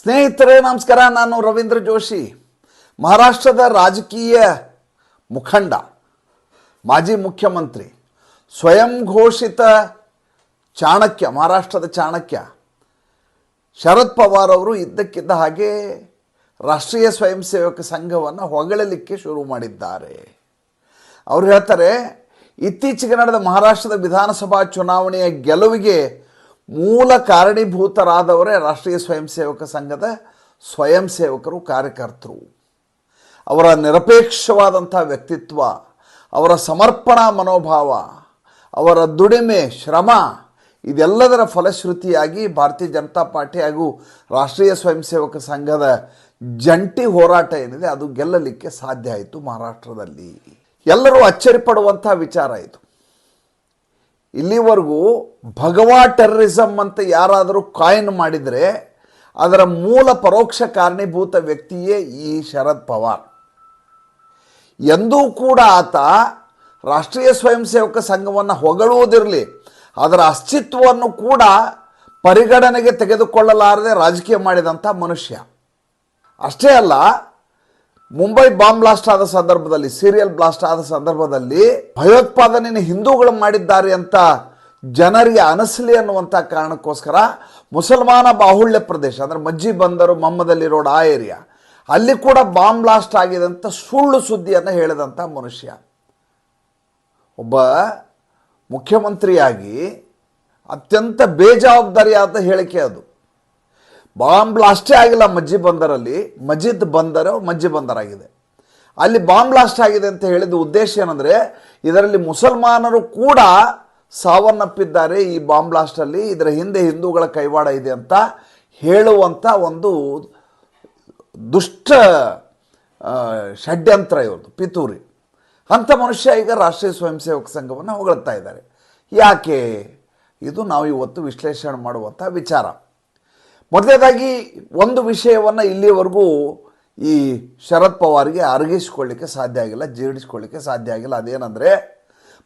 ಸ್ನೇಹಿತರೇ, ನಮಸ್ಕಾರ. ನಾನು ರವೀಂದ್ರ ಜೋಶಿ. ಮಹಾರಾಷ್ಟ್ರದ ರಾಜಕೀಯ ಮುಖಂಡ, ಮಾಜಿ ಮುಖ್ಯಮಂತ್ರಿ, ಸ್ವಯಂ ಘೋಷಿತ ಚಾಣಕ್ಯ, ಮಹಾರಾಷ್ಟ್ರದ ಚಾಣಕ್ಯ ಶರದ್ ಪವಾರ್ ಅವರು ಇದ್ದಕ್ಕಿದ್ದ ಹಾಗೆ ರಾಷ್ಟ್ರೀಯ ಸ್ವಯಂ ಸೇವಕ ಸಂಘವನ್ನು ಹೊಗಳಲಿಕ್ಕೆ ಶುರು ಮಾಡಿದ್ದಾರೆ. ಅವರು ಹೇಳ್ತಾರೆ, ಇತ್ತೀಚೆಗೆ ನಡೆದ ಮಹಾರಾಷ್ಟ್ರದ ವಿಧಾನಸಭಾ ಚುನಾವಣೆಯ ಗೆಲುವಿಗೆ ಮೂಲ ಕಾರಣೀಭೂತರಾದವರೇ ರಾಷ್ಟ್ರೀಯ ಸ್ವಯಂ ಸೇವಕ ಸಂಘದ ಸ್ವಯಂ ಸೇವಕರು, ಕಾರ್ಯಕರ್ತರು. ಅವರ ನಿರಪೇಕ್ಷವಾದಂಥ ವ್ಯಕ್ತಿತ್ವ, ಅವರ ಸಮರ್ಪಣಾ ಮನೋಭಾವ, ಅವರ ದುಡಿಮೆ, ಶ್ರಮ, ಇದೆಲ್ಲದರ ಫಲಶ್ರುತಿಯಾಗಿ ಭಾರತೀಯ ಜನತಾ ಪಾರ್ಟಿ ಹಾಗೂ ರಾಷ್ಟ್ರೀಯ ಸ್ವಯಂ ಸೇವಕ ಸಂಘದ ಜಂಟಿ ಹೋರಾಟ ಏನಿದೆ, ಅದು ಗೆಲ್ಲಲಿಕ್ಕೆ ಸಾಧ್ಯ ಆಯಿತು ಮಹಾರಾಷ್ಟ್ರದಲ್ಲಿ. ಎಲ್ಲರೂ ಅಚ್ಚರಿ ಪಡುವಂಥ ವಿಚಾರ ಇದು. ಇಲ್ಲಿವರೆಗೂ ಭಗವಾ ಟೆರರಿಸಮ್ ಅಂತ ಯಾರಾದರೂ ಕಾಯಿನ್ ಮಾಡಿದರೆ ಅದರ ಮೂಲ ಪರೋಕ್ಷ ಕಾರಣೀಭೂತ ವ್ಯಕ್ತಿಯೇ ಈ ಶರದ್ ಪವಾರ್. ಎಂದೂ ಕೂಡ ಆತ ರಾಷ್ಟ್ರೀಯ ಸ್ವಯಂ ಸೇವಕ ಸಂಘವನ್ನು ಹೊಗಳುವುದಿರಲಿ, ಅದರ ಅಸ್ತಿತ್ವವನ್ನು ಕೂಡ ಪರಿಗಣನೆಗೆ ತೆಗೆದುಕೊಳ್ಳಲಾರದೆ ರಾಜಕೀಯ ಮಾಡಿದಂಥ ಮನುಷ್ಯ. ಅಷ್ಟೇ ಅಲ್ಲ ಮುಂಬೈ ಬಾಂಬ್ ಬ್ಲಾಸ್ಟ್ ಆದ ಸಂದರ್ಭದಲ್ಲಿ, ಸೀರಿಯಲ್ ಬ್ಲಾಸ್ಟ್ ಆದ ಸಂದರ್ಭದಲ್ಲಿ ಭಯೋತ್ಪಾದನೆಯನ್ನು ಹಿಂದೂಗಳು ಮಾಡಿದ್ದಾರೆ ಅಂತ ಜನರಿಗೆ ಅನಿಸಲಿ ಅನ್ನುವಂಥ ಕಾರಣಕ್ಕೋಸ್ಕರ ಮುಸಲ್ಮಾನ ಬಾಹುಳ್ಯ ಪ್ರದೇಶ, ಅಂದರೆ ಮಜ್ಜಿ ಬಂದರು ಮಮ್ಮದಲ್ಲಿ ರೋಡ್ ಆ ಏರಿಯಾ, ಅಲ್ಲಿ ಕೂಡ ಬಾಂಬ್ ಬ್ಲಾಸ್ಟ್ ಆಗಿದಂಥ ಸುಳ್ಳು ಸುದ್ದಿಯನ್ನು ಹೇಳಿದಂಥ ಮನುಷ್ಯ. ಒಬ್ಬ ಮುಖ್ಯಮಂತ್ರಿಯಾಗಿ ಅತ್ಯಂತ ಬೇಜವಾಬ್ದಾರಿಯಾದ ಹೇಳಿಕೆ ಅದು. ಬಾಂಬ್ ಬ್ಲಾಸ್ಟೇ ಆಗಿಲ್ಲ, ಮಜ್ಜಿ ಬಂದರಲ್ಲಿ. ಮಜಿದ್ ಬಂದರು ಮಜ್ಜಿ ಬಂದರಾಗಿದೆ. ಅಲ್ಲಿ ಬಾಂಬ್ ಬ್ಲಾಸ್ಟ್ ಆಗಿದೆ ಅಂತ ಹೇಳಿದ ಉದ್ದೇಶ ಏನಂದರೆ, ಇದರಲ್ಲಿ ಮುಸಲ್ಮಾನರು ಕೂಡ ಸಾವನ್ನಪ್ಪಿದ್ದಾರೆ ಈ ಬಾಂಬ್ ಬ್ಲಾಸ್ಟಲ್ಲಿ ಇದರ ಹಿಂದೆ ಹಿಂದೂಗಳ ಕೈವಾಡ ಇದೆ ಅಂತ ಹೇಳುವಂಥ ಒಂದು ದುಷ್ಟ ಷಡ್ಯಂತ್ರ ಇವ್ರದ್ದು, ಪಿತೂರಿ. ಅಂಥ ಮನುಷ್ಯ ಈಗ ರಾಷ್ಟ್ರೀಯ ಸ್ವಯಂ ಸೇವಕ ಸಂಘವನ್ನು ಹೊಗಳ್ತಾ ಇದ್ದಾರೆ. ಯಾಕೆ? ಇದು ನಾವು ಇವತ್ತು ವಿಶ್ಲೇಷಣೆ ಮಾಡುವಂಥ ವಿಚಾರ. ಮೊದಲನೇದಾಗಿ ಒಂದು ವಿಷಯವನ್ನು ಇಲ್ಲಿವರೆಗೂ ಈ ಶರದ್ ಪವಾರ್ಗೆ ಅರಗಿಸ್ಕೊಳ್ಳಿಕ್ಕೆ ಸಾಧ್ಯ ಆಗಿಲ್ಲ, ಜೀರ್ಣಿಸ್ಕೊಳ್ಳಿಕ್ಕೆ ಸಾಧ್ಯ ಆಗಿಲ್ಲ. ಅದೇನಂದರೆ,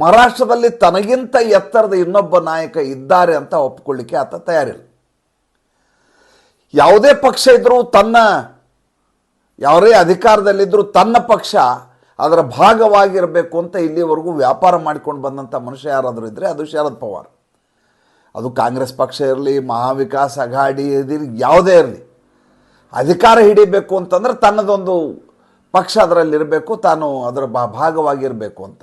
ಮಹಾರಾಷ್ಟ್ರದಲ್ಲಿ ತನಗಿಂತ ಎತ್ತರದ ಇನ್ನೊಬ್ಬ ನಾಯಕ ಇದ್ದಾರೆ ಅಂತ ಒಪ್ಕೊಳ್ಳಿಕ್ಕೆ ಆತ ತಯಾರಿಲ್ಲ. ಯಾವುದೇ ಪಕ್ಷ ಇದ್ದರೂ ತನ್ನ ಯಾರೇ ಅಧಿಕಾರದಲ್ಲಿದ್ದರೂ ತನ್ನ ಪಕ್ಷ ಅದರ ಭಾಗವಾಗಿರಬೇಕು ಅಂತ ಇಲ್ಲಿವರೆಗೂ ವ್ಯಾಪಾರ ಮಾಡಿಕೊಂಡು ಬಂದಂಥ ಮನುಷ್ಯ ಯಾರಾದರೂ ಇದ್ದರೆ ಅದು ಶರದ್ ಪವಾರ್. ಅದು ಕಾಂಗ್ರೆಸ್ ಪಕ್ಷ ಇರಲಿ, ಮಹಾವಿಕಾಸ್ ಅಘಾಡಿ ಇದಿರಲಿ ಯಾವುದೇ ಇರಲಿ. ಅಧಿಕಾರ ಹಿಡಿಬೇಕು ಅಂತಂದ್ರೆ ತನ್ನದೊಂದು ಪಕ್ಷ ಅದರಲ್ಲಿರಬೇಕು ತಾನು ಅದರ ಬ, ಭಾಗವಾಗಿರಬೇಕು ಅಂತ.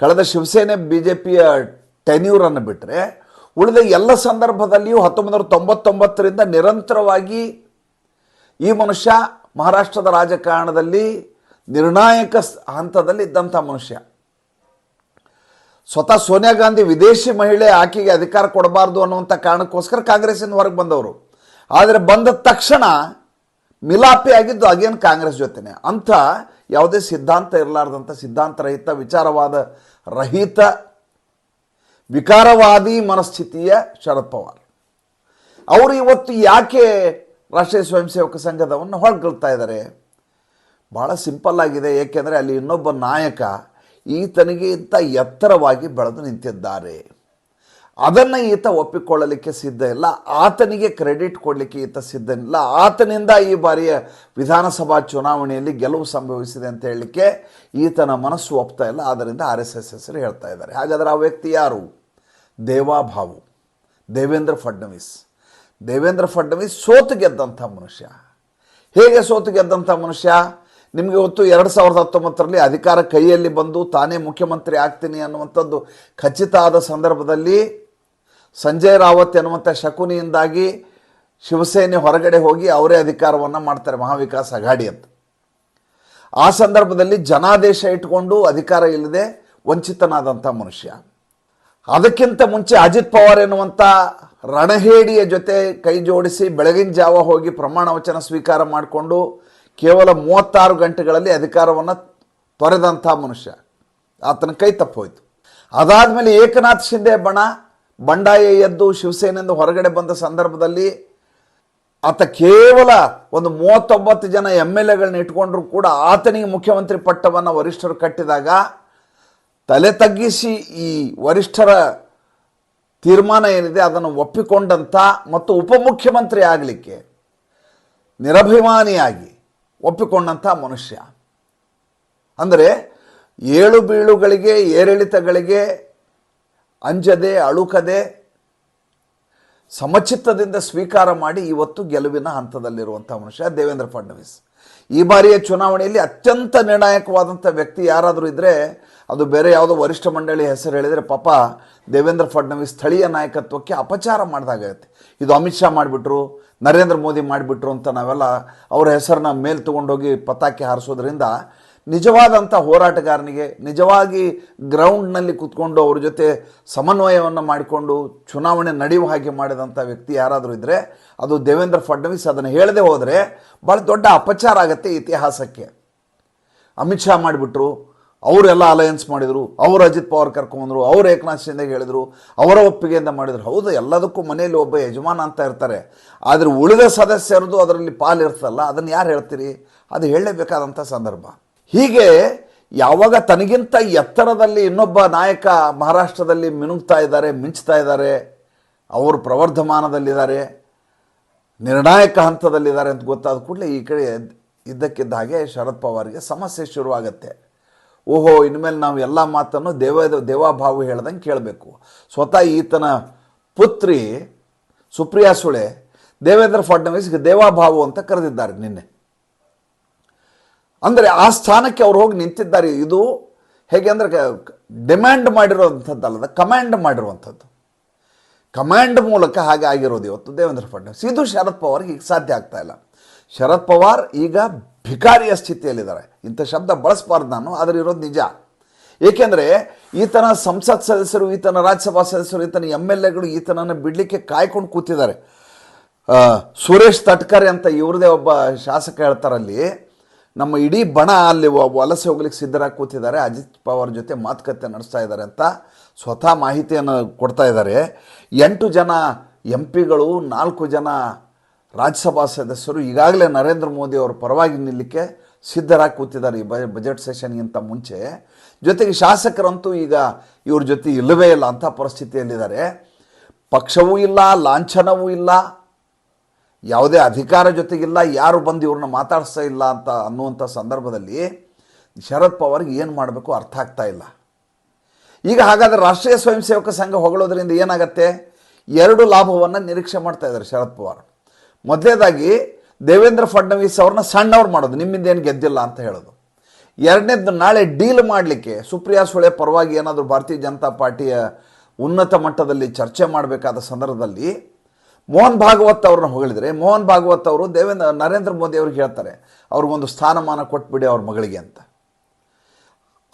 ಕಳೆದ ಶಿವಸೇನೆ ಬಿ ಜೆ ಪಿಯ ಟೆನ್ಯೂರನ್ನು ಬಿಟ್ಟರೆ ಉಳಿದ ಎಲ್ಲ ಸಂದರ್ಭದಲ್ಲಿಯೂ ಹತ್ತೊಂಬತ್ತು ನೂರ ತೊಂಬತ್ತೊಂಬತ್ತರಿಂದ ನಿರಂತರವಾಗಿ ಈ ಮನುಷ್ಯ ಮಹಾರಾಷ್ಟ್ರದ ರಾಜಕಾರಣದಲ್ಲಿ ನಿರ್ಣಾಯಕ ಹಂತದಲ್ಲಿ ಇದ್ದಂಥ ಮನುಷ್ಯ. ಸ್ವತಃ ಸೋನಿಯಾ ಗಾಂಧಿ ವಿದೇಶಿ ಮಹಿಳೆ ಆಕೆಗೆ ಅಧಿಕಾರ ಕೊಡಬಾರ್ದು ಅನ್ನುವಂಥ ಕಾರಣಕ್ಕೋಸ್ಕರ ಕಾಂಗ್ರೆಸ್ಸಿಂದ ಹೊರಗೆ ಬಂದವರು. ಆದರೆ ಬಂದ ತಕ್ಷಣ ಮಿಲಾಪಿ ಆಗಿದ್ದು ಅಗೇನ್ ಕಾಂಗ್ರೆಸ್ ಜೊತೆನೆ. ಅಂಥ ಯಾವುದೇ ಸಿದ್ಧಾಂತ ಇರಲಾರ್ದಂಥ ಸಿದ್ಧಾಂತ ರಹಿತ ವಿಚಾರವಾದ, ರಹಿತ, ವಿಕಾರವಾದಿ ಮನಸ್ಥಿತಿಯ ಶರದ್ ಪವಾರ್. ಅವರು ಇವತ್ತು ಯಾಕೆ ರಾಷ್ಟ್ರೀಯ ಸ್ವಯಂ ಸೇವಕ ಸಂಘದವನ್ನು ಹೊರಗಳ್ತಾ ಇದ್ದಾರೆ? ಭಾಳ ಸಿಂಪಲ್ ಆಗಿದೆ. ಏಕೆಂದರೆ ಅಲ್ಲಿ ಇನ್ನೊಬ್ಬ ನಾಯಕ ಈತನಿಗಿಂತ ಎತ್ತರವಾಗಿ ಬೆಳೆದು ನಿಂತಿದ್ದಾರೆ. ಅದನ್ನು ಈತ ಒಪ್ಪಿಕೊಳ್ಳಲಿಕ್ಕೆ ಸಿದ್ಧ ಇಲ್ಲ. ಆತನಿಗೆ ಕ್ರೆಡಿಟ್ ಕೊಡಲಿಕ್ಕೆ ಈತ ಸಿದ್ಧ ಇಲ್ಲ. ಆತನಿಂದ ಈ ಬಾರಿಯ ವಿಧಾನಸಭಾ ಚುನಾವಣೆಯಲ್ಲಿ ಗೆಲುವು ಸಂಭವಿಸಿದೆ ಅಂತ ಹೇಳಲಿಕ್ಕೆ ಈತನ ಮನಸ್ಸು ಒಪ್ತಾ ಇಲ್ಲ. ಆದ್ದರಿಂದ ಆರ್ ಎಸ್ ಎಸ್ ಹೆಸರು ಹೇಳ್ತಾ ಇದ್ದಾರೆ. ಹಾಗಾದರೆ ಆ ವ್ಯಕ್ತಿ ಯಾರು? ದೇವಾಭಾವು. ದೇವೇಂದ್ರ ಫಡ್ನವೀಸ್. ದೇವೇಂದ್ರ ಫಡ್ನವೀಸ್ ಸೋತು ಗೆದ್ದಂಥ ಮನುಷ್ಯ. ಹೇಗೆ ಸೋತು ಗೆದ್ದಂಥ ಮನುಷ್ಯ? ನಿಮಗೆ ಗೊತ್ತು, ಎರಡು ಸಾವಿರದ ಹತ್ತೊಂಬತ್ತರಲ್ಲಿ ಅಧಿಕಾರ ಕೈಯಲ್ಲಿ ಬಂದು ತಾನೇ ಮುಖ್ಯಮಂತ್ರಿ ಆಗ್ತೀನಿ ಅನ್ನುವಂಥದ್ದು ಖಚಿತ ಆದ ಸಂದರ್ಭದಲ್ಲಿ ಸಂಜಯ್ ರಾವತ್ ಎನ್ನುವಂಥ ಶಕುನಿಯಿಂದಾಗಿ ಶಿವಸೇನೆ ಹೊರಗಡೆ ಹೋಗಿ ಅವರೇ ಅಧಿಕಾರವನ್ನು ಮಾಡ್ತಾರೆ ಮಹಾವಿಕಾಸ್ ಅಘಾಡಿ ಅಂತ. ಆ ಸಂದರ್ಭದಲ್ಲಿ ಜನಾದೇಶ ಇಟ್ಕೊಂಡು ಅಧಿಕಾರ ಇಲ್ಲದೆ ವಂಚಿತನಾದಂಥ ಮನುಷ್ಯ. ಅದಕ್ಕಿಂತ ಮುಂಚೆ ಅಜಿತ್ ಪವಾರ್ ಎನ್ನುವಂಥ ರಣಹೇಡಿಯ ಜೊತೆ ಕೈ ಜೋಡಿಸಿ ಬೆಳಗಿನ ಜಾವ ಹೋಗಿ ಪ್ರಮಾಣ ವಚನ ಸ್ವೀಕಾರ ಮಾಡಿಕೊಂಡು ಕೇವಲ ಮೂವತ್ತಾರು ಗಂಟೆಗಳಲ್ಲಿ ಅಧಿಕಾರವನ್ನು ತೊರೆದಂಥ ಮನುಷ್ಯ. ಆತನ ಕೈ ತಪ್ಪೋಯ್ತು. ಅದಾದಮೇಲೆ ಏಕನಾಥ್ ಶಿಂದೆ ಬಣ, ಬಂಡಾಯ ಎದ್ದು ಶಿವಸೇನೆಯಿಂದ ಹೊರಗಡೆ ಬಂದ ಸಂದರ್ಭದಲ್ಲಿ ಆತ ಕೇವಲ ಒಂದು ಮೂವತ್ತೊಂಬತ್ತು ಜನ ಎಂ ಎಲ್ ಎಗಳನ್ನ ಇಟ್ಕೊಂಡ್ರು ಕೂಡ ಆತನಿಗೆ ಮುಖ್ಯಮಂತ್ರಿ ಪಟ್ಟವನ್ನು ವರಿಷ್ಠರು ಕಟ್ಟಿದಾಗ ತಲೆ ತಗ್ಗಿಸಿ ಈ ವರಿಷ್ಠರ ತೀರ್ಮಾನ ಏನಿದೆ ಅದನ್ನು ಒಪ್ಪಿಕೊಂಡಂಥ ಮತ್ತು ಉಪಮುಖ್ಯಮಂತ್ರಿ ಆಗಲಿಕ್ಕೆ ನಿರಭಿಮಾನಿಯಾಗಿ ಒಪ್ಪಿಕೊಂಡಂಥ ಮನುಷ್ಯ. ಅಂದರೆ ಏಳು ಬೀಳುಗಳಿಗೆ, ಏರಿಳಿತಗಳಿಗೆ, ಅಂಜದೆ, ಅಳುಕದೆ, ಸಮಚಿತ್ತದಿಂದ ಸ್ವೀಕಾರ ಮಾಡಿ ಇವತ್ತು ಗೆಲುವಿನ ಹಂತದಲ್ಲಿರುವಂಥ ಮನುಷ್ಯ ದೇವೇಂದ್ರ ಫಡ್ನವೀಸ್. ಈ ಬಾರಿಯ ಚುನಾವಣೆಯಲ್ಲಿ ಅತ್ಯಂತ ನಿರ್ಣಾಯಕವಾದಂಥ ವ್ಯಕ್ತಿ ಯಾರಾದರೂ ಇದ್ದರೆ ಅದು ಬೇರೆ ಯಾವುದೋ ವರಿಷ್ಠ ಮಂಡಳಿ ಹೆಸರು ಹೇಳಿದರೆ ಪಾಪ ದೇವೇಂದ್ರ ಫಡ್ನವೀಸ್ ಸ್ಥಳೀಯ ನಾಯಕತ್ವಕ್ಕೆ ಅಪಚಾರ ಮಾಡಿದಾಗತ್ತೆ ಇದು ಅಮಿತ್ ಶಾ ಮಾಡಿಬಿಟ್ರು, ನರೇಂದ್ರ ಮೋದಿ ಮಾಡಿಬಿಟ್ರು ಅಂತ ನಾವೆಲ್ಲ ಅವರ ಹೆಸರನ್ನ ಮೇಲೆ ತೊಗೊಂಡೋಗಿ ಪತಾಕೆ ಹಾರಿಸೋದ್ರಿಂದ ನಿಜವಾದಂಥ ಹೋರಾಟಗಾರನಿಗೆ, ನಿಜವಾಗಿ ಗ್ರೌಂಡ್ನಲ್ಲಿ ಕೂತ್ಕೊಂಡು ಅವ್ರ ಜೊತೆ ಸಮನ್ವಯವನ್ನು ಮಾಡಿಕೊಂಡು ಚುನಾವಣೆ ನಡೆಯುವ ಹಾಗೆ ಮಾಡಿದಂಥ ವ್ಯಕ್ತಿ ಯಾರಾದರೂ ಇದ್ದರೆ ಅದು ದೇವೇಂದ್ರ ಫಡ್ನವೀಸ್. ಅದನ್ನು ಹೇಳದೆ ಹೋದರೆ ಭಾಳ ದೊಡ್ಡ ಅಪಚಾರ ಆಗುತ್ತೆ ಇತಿಹಾಸಕ್ಕೆ. ಅಮಿತ್ ಶಾ ಮಾಡಿಬಿಟ್ರು ಅವರೆಲ್ಲ ಅಲಯನ್ಸ್ ಮಾಡಿದರು, ಅವರು ಅಜಿತ್ ಪವಾರ್ ಕರ್ಕೊಂಬಂದರು ಅವರು ಏಕನಾಥ್ ಶಿಂದೆ ಹೇಳಿದರು, ಅವರ ಒಪ್ಪಿಗೆಯಿಂದ ಮಾಡಿದರು. ಹೌದು, ಎಲ್ಲದಕ್ಕೂ ಮನೆಯಲ್ಲಿ ಒಬ್ಬ ಯಜಮಾನ ಅಂತ ಇರ್ತಾರೆ. ಆದರೆ ಉಳಿದ ಸದಸ್ಯರದು ಅದರಲ್ಲಿ ಪಾಲಿರ್ತಲ್ಲ ಅದನ್ನು ಯಾರು ಹೇಳ್ತೀರಿ? ಅದು ಹೇಳಲೇಬೇಕಾದಂಥ ಸಂದರ್ಭ. ಹೀಗೆ ಯಾವಾಗ ತನಗಿಂತ ಎತ್ತರದಲ್ಲಿ ಇನ್ನೊಬ್ಬ ನಾಯಕ ಮಹಾರಾಷ್ಟ್ರದಲ್ಲಿ ಮಿನುಗ್ತಾ ಇದ್ದಾರೆ, ಮಿಂಚ್ತಾ ಇದ್ದಾರೆ, ಅವರು ಪ್ರವರ್ಧಮಾನದಲ್ಲಿದ್ದಾರೆ, ನಿರ್ಣಾಯಕ ಹಂತದಲ್ಲಿದ್ದಾರೆ ಅಂತ ಗೊತ್ತಾದ ಕೂಡಲೇ ಈ ಕಡೆ ಇದ್ದಕ್ಕಿದ್ದ ಹಾಗೆ ಶರದ್ ಪವಾರ್ಗೆ ಸಮಸ್ಯೆ ಶುರುವಾಗತ್ತೆ. ಓಹೋ, ಇನ್ಮೇಲೆ ನಾವು ಎಲ್ಲ ಮಾತನ್ನು ದೇವ, ದೇವಾಭಾವು ಹೇಳ್ದಂಗೆ ಕೇಳಬೇಕು. ಸ್ವತಃ ಈತನ ಪುತ್ರಿ ಸುಪ್ರಿಯಾ ಸುಳೆ, ದೇವೇಂದ್ರ ಫಡ್ನವೀಸ್ಗೆ ದೇವಾಭಾವು ಅಂತ ಕರೆದಿದ್ದಾರೆ ನಿನ್ನೆ. ಅಂದರೆ ಆ ಸ್ಥಾನಕ್ಕೆ ಅವ್ರು ಹೋಗಿ ನಿಂತಿದ್ದಾರೆ, ಇದು ಹೇಗೆ ಅಂದರೆ ಡಿಮ್ಯಾಂಡ್ ಮಾಡಿರುವಂಥದ್ದಲ್ಲದ ಕಮ್ಯಾಂಡ್ ಮಾಡಿರುವಂಥದ್ದು. ಕಮ್ಯಾಂಡ್ ಮೂಲಕ ಹಾಗೆ ಆಗಿರೋದು ಇವತ್ತು ದೇವೇಂದ್ರ ಫಡ್ನವೀಸ್. ಇದು ಶರದ್ ಪವಾರ್ ಈಗ ಸಾಧ್ಯ ಆಗ್ತಾ ಇಲ್ಲ. ಶರದ್ ಪವಾರ್ ಈಗ ಭಿಕಾರಿಯ ಸ್ಥಿತಿಯಲ್ಲಿದ್ದಾರೆ. ಇಂಥ ಶಬ್ದ ಬಳಸಬಾರ್ದು ನಾನು, ಆದರೆ ಇರೋದು ನಿಜ. ಏಕೆಂದರೆ ಈತನ ಸಂಸತ್ ಸದಸ್ಯರು, ಈತನ ರಾಜ್ಯಸಭಾ ಸದಸ್ಯರು, ಈತನ ಎಂ ಎಲ್ ಎಗಳು ಈತನನ್ನು ಬಿಡಲಿಕ್ಕೆ ಕಾಯ್ಕೊಂಡು ಕೂತಿದ್ದಾರೆ. ಸುರೇಶ್ ತಟ್ಕರೆ ಅಂತ ಇವ್ರದೇ ಒಬ್ಬ ಶಾಸಕ ಹೇಳ್ತಾರಲ್ಲಿ ನಮ್ಮ ಇಡೀ ಬಣ ಅಲ್ಲಿ ವಲಸೆ ಹೋಗ್ಲಿಕ್ಕೆ ಸಿದ್ಧರಾಗಿ ಕೂತಿದ್ದಾರೆ. ಅಜಿತ್ ಪವಾರ್ ಜೊತೆ ಮಾತುಕತೆ ನಡೆಸ್ತಾ ಇದ್ದಾರೆ ಅಂತ ಸ್ವತಃ ಮಾಹಿತಿಯನ್ನು ಕೊಡ್ತಾ ಇದ್ದಾರೆ. ಎಂಟು ಜನ ಎಂ ಪಿಗಳು ನಾಲ್ಕು ಜನ ರಾಜ್ಯಸಭಾ ಸದಸ್ಯರು, ಈಗಾಗಲೇ ನರೇಂದ್ರ ಮೋದಿ ಅವರ ಪರವಾಗಿ ನಿಲ್ಲಕ್ಕೆ ಸಿದ್ಧರಾಗಿ ಕೂತಿದ್ದಾರೆ ಈ ಬಜೆಟ್ ಸೆಷನ್ಗಿಂತ ಮುಂಚೆ. ಜೊತೆಗೆ ಶಾಸಕರಂತೂ ಈಗ ಇವ್ರ ಜೊತೆ ಇಲ್ಲವೇ ಇಲ್ಲ ಅಂಥ ಪರಿಸ್ಥಿತಿಯಲ್ಲಿದ್ದಾರೆ. ಪಕ್ಷವೂ ಇಲ್ಲ, ಲಾಂಛನವೂ ಇಲ್ಲ. ಯಾವುದೇ ಅಧಿಕಾರ ಜೊತೆಗಿಲ್ಲ, ಯಾರು ಬಂದು ಇವ್ರನ್ನ ಮಾತಾಡಿಸ್ತಾ ಇಲ್ಲ ಅಂತ ಅನ್ನುವಂಥ ಸಂದರ್ಭದಲ್ಲಿ ಶರದ್ ಪವಾರ್ಗೆ ಏನು ಮಾಡಬೇಕು ಅರ್ಥ ಆಗ್ತಾ ಇಲ್ಲ. ಈಗ ಹಾಗಾದರೆ ರಾಷ್ಟ್ರೀಯ ಸ್ವಯಂ ಸೇವಕ ಸಂಘ ಹೊಗಳೋದ್ರಿಂದ ಏನಾಗತ್ತೆ? ಎರಡು ಲಾಭವನ್ನು ನಿರೀಕ್ಷೆ ಮಾಡ್ತಾ ಇದ್ದಾರೆ ಶರದ್ ಪವಾರ್. ಮೊದಲನೇದಾಗಿ ದೇವೇಂದ್ರ ಫಡ್ನವೀಸ್ ಅವ್ರನ್ನ ಸಣ್ಣವ್ರು ಮಾಡೋದು, ನಿಮ್ಮಿಂದ ಏನು ಗೆದ್ದಿಲ್ಲ ಅಂತ ಹೇಳೋದು. ಎರಡನೇದು ನಾಳೆ ಡೀಲ್ ಮಾಡಲಿಕ್ಕೆ ಸುಪ್ರಿಯಾ ಸುಳೆ ಪರವಾಗಿ ಏನಾದರೂ ಭಾರತೀಯ ಜನತಾ ಪಾರ್ಟಿಯ ಉನ್ನತ ಮಟ್ಟದಲ್ಲಿ ಚರ್ಚೆ ಮಾಡಬೇಕಾದ ಸಂದರ್ಭದಲ್ಲಿ ಮೋಹನ್ ಭಾಗವತ್ ಅವ್ರನ್ನ ಹೊಗಳಿದರೆ, ಮೋಹನ್ ಭಾಗವತ್ ಅವರು ದೇವೇಂದ್ರ, ನರೇಂದ್ರ ಮೋದಿ ಅವ್ರಿಗೆ ಹೇಳ್ತಾರೆ, ಅವ್ರಿಗೊಂದು ಸ್ಥಾನಮಾನ ಕೊಟ್ಬಿಡಿ ಅವ್ರ ಮಗಳಿಗೆ ಅಂತ.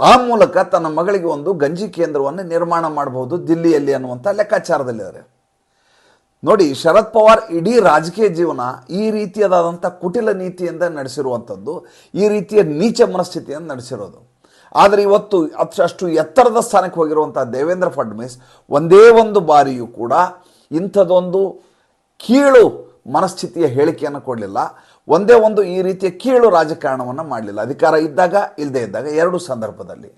ಆ ಮೂಲಕ ತನ್ನ ಮಗಳಿಗೆ ಒಂದು ಗಂಜಿ ಕೇಂದ್ರವನ್ನು ನಿರ್ಮಾಣ ಮಾಡಬಹುದು ದಿಲ್ಲಿಯಲ್ಲಿ ಅನ್ನುವಂಥ ಲೆಕ್ಕಾಚಾರದಲ್ಲಿದ್ದಾರೆ. ನೋಡಿ, ಶರದ್ ಪವಾರ್ ಇಡೀ ರಾಜಕೀಯ ಜೀವನ ಈ ರೀತಿಯಾದಂಥ ಕುಟಿಲ ನೀತಿಯಿಂದ ನಡೆಸಿರುವಂಥದ್ದು, ಈ ರೀತಿಯ ನೀಚ ಮನಸ್ಥಿತಿಯನ್ನು ನಡೆಸಿರೋದು. ಆದರೆ ಇವತ್ತು ಅಷ್ಟು ಅಷ್ಟು ಎತ್ತರದ ಸ್ಥಾನಕ್ಕೆ ಹೋಗಿರುವಂಥ ದೇವೇಂದ್ರ ಫಡ್ನವೀಸ್ ಒಂದೇ ಒಂದು ಬಾರಿಯೂ ಕೂಡ ಇಂಥದ್ದೊಂದು ಕೀಳು ಮನಸ್ಥಿತಿಯ ಹೇಳಿಕೆಯನ್ನು ಕೊಡಲಿಲ್ಲ. ಒಂದೇ ಒಂದು ಈ ರೀತಿಯ ಕೀಳು ರಾಜಕಾರಣವನ್ನು ಮಾಡಲಿಲ್ಲ. ಅಧಿಕಾರ ಇದ್ದಾಗ ಇಲ್ಲದೆ ಇದ್ದಾಗ, ಎರಡು ಸಂದರ್ಭದಲ್ಲಿ.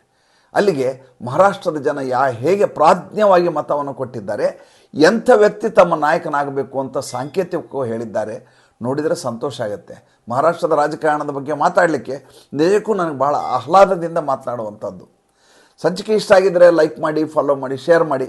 ಅಲ್ಲಿಗೆ ಮಹಾರಾಷ್ಟ್ರದ ಜನ ಯಾ ಹೇಗೆ ಪ್ರಾಜ್ಞವಾಗಿ ಮತವನ್ನು ಕೊಟ್ಟಿದ್ದಾರೆ, ಎಂಥ ವ್ಯಕ್ತಿ ತಮ್ಮ ನಾಯಕನಾಗಬೇಕು ಅಂತ ಸಾಂಕೇತಿಕವಾಗಿ ಹೇಳಿದ್ದಾರೆ, ನೋಡಿದರೆ ಸಂತೋಷ ಆಗುತ್ತೆ. ಮಹಾರಾಷ್ಟ್ರದ ರಾಜಕಾರಣದ ಬಗ್ಗೆ ಮಾತಾಡಲಿಕ್ಕೆ ನಿಜಕ್ಕೂ ನನಗೆ ಭಾಳ ಆಹ್ಲಾದದಿಂದ ಮಾತನಾಡುವಂಥದ್ದು. ಸಂಚಿಕೆ ಇಷ್ಟ ಆಗಿದ್ದರೆ ಲೈಕ್ ಮಾಡಿ ಫಾಲೋ ಮಾಡಿ ಶೇರ್ ಮಾಡಿ.